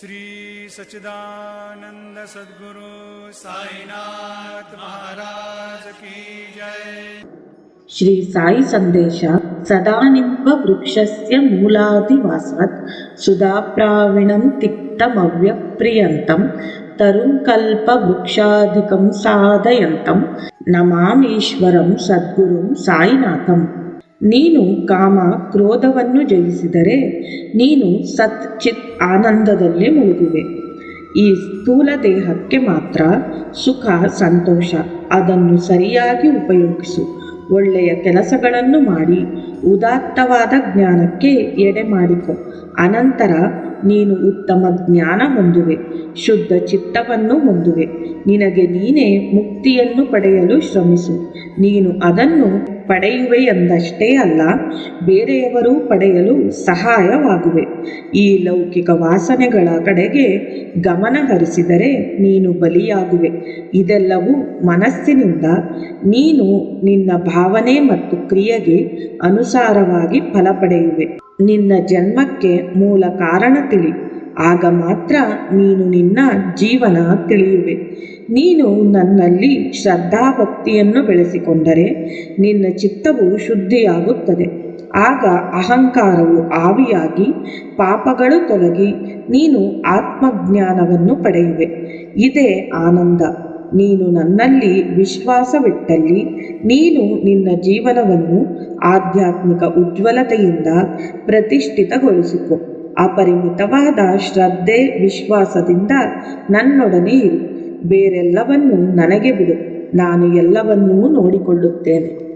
श्रीसच्चिदानन्द सद्गुरु साईनाथ महाराज की जय। श्री श्रीसाई सन्देशात् सदानिपवृक्षस्य मूलाधिवासात् सुधाप्रावीणं तिक्तमव्यप्रियन्तं तरुङ्कल्पवृक्षादिकं साधयन्तं। नमामीश्वरं सद्गुरुं साईनाथम्। ನೀನು ಕಾಮ ಕ್ರೋಧವನ್ನು ಜಯಿಸಿದರೆ ನೀನು ಸತ್ ಚಿತ್ ಆನಂದದಲ್ಲಿ ಮುಳುಗುವೆ. ಈ ಸ್ಥೂಲ ದೇಹಕ್ಕೆ ಮಾತ್ರ ಸುಖ, ಸಂತೋಷ ಅದನ್ನು ಸರಿಯಾಗಿ ಉಪಯೋಗಿಸು. ಒಳ್ಳೆಯ ಕೆಲಸಗಳನ್ನು ಮಾಡಿ, ಉದಾತ್ತವಾದ ಜ್ಞಾನಕ್ಕೆ ಎಡೆ ಮಾಡಿಕೊ. ಅನಂತರ ನೀನು ಉತ್ತಮ ಜ್ಞಾನ ಹೊಂದುವೆ, ಶುದ್ಧ ಚಿತ್ತವನ್ನು ಹೊಂದುವೆ. ನಿನಗೆ ನೀನೇ ಮುಕ್ತಿಯನ್ನು ಪಡೆಯಲು ಶ್ರಮಿಸು. ನೀನು ಅದನ್ನು ಪಡೆಯುವೆ ಎಂದಷ್ಟೇ ಅಲ್ಲ, ಬೇರೆಯವರು ಪಡೆಯಲು ಸಹಾಯವಾಗುವೆ. ಈ ಲೌಕಿಕ ವಾಸನೆಗಳ ಕಡೆಗೆ ಗಮನ ಹರಿಸಿದರೆ ನೀನು ಬಲಿಯಾಗುವೆ. ಇದೆಲ್ಲವೂ ಮನಸ್ಸಿನಿಂದ. ನೀನು ನಿನ್ನ ಭಾವನೆ ಮತ್ತು ಕ್ರಿಯೆಗೆ ಅನುಸಾರವಾಗಿ ಫಲ ಪಡೆಯುವೆ. ನಿನ್ನ ಜನ್ಮಕ್ಕೆ ಮೂಲ ಕಾರಣ ತಿಳಿ. ಆಗ ಮಾತ್ರ ನೀನು ನಿನ್ನ ಜೀವನ ತಿಳಿಯುವೆ. ನೀನು ನನ್ನಲ್ಲಿ ಶ್ರದ್ಧಾಭಕ್ತಿಯನ್ನು ಬೆಳೆಸಿಕೊಂಡರೆ ನಿನ್ನ ಚಿತ್ತವು ಶುದ್ಧಿಯಾಗುತ್ತದೆ. ಆಗ ಅಹಂಕಾರವು ಆವಿಯಾಗಿ ಪಾಪಗಳು ತೊಲಗಿ ನೀನು ಆತ್ಮಜ್ಞಾನವನ್ನು ಪಡೆಯುವೆ. ಇದೇ ಆನಂದ. ನೀನು ನನ್ನಲ್ಲಿ ವಿಶ್ವಾಸವಿಟ್ಟಲ್ಲಿ ನೀನು ನಿನ್ನ ಜೀವನವನ್ನು ಆಧ್ಯಾತ್ಮಿಕ ಉಜ್ವಲತೆಯಿಂದ ಪ್ರತಿಷ್ಠಿತಗೊಳಿಸಿಕೊ. ಅಪರಿಮಿತವಾದ ಶ್ರದ್ಧೆ ವಿಶ್ವಾಸದಿಂದ ನನ್ನೊಡನೆ ಇರು. ಬೇರೆಲ್ಲವನ್ನೂ ನನಗೆ ಬಿಡು. ನಾನು ಎಲ್ಲವನ್ನೂ ನೋಡಿಕೊಳ್ಳುತ್ತೇನೆ.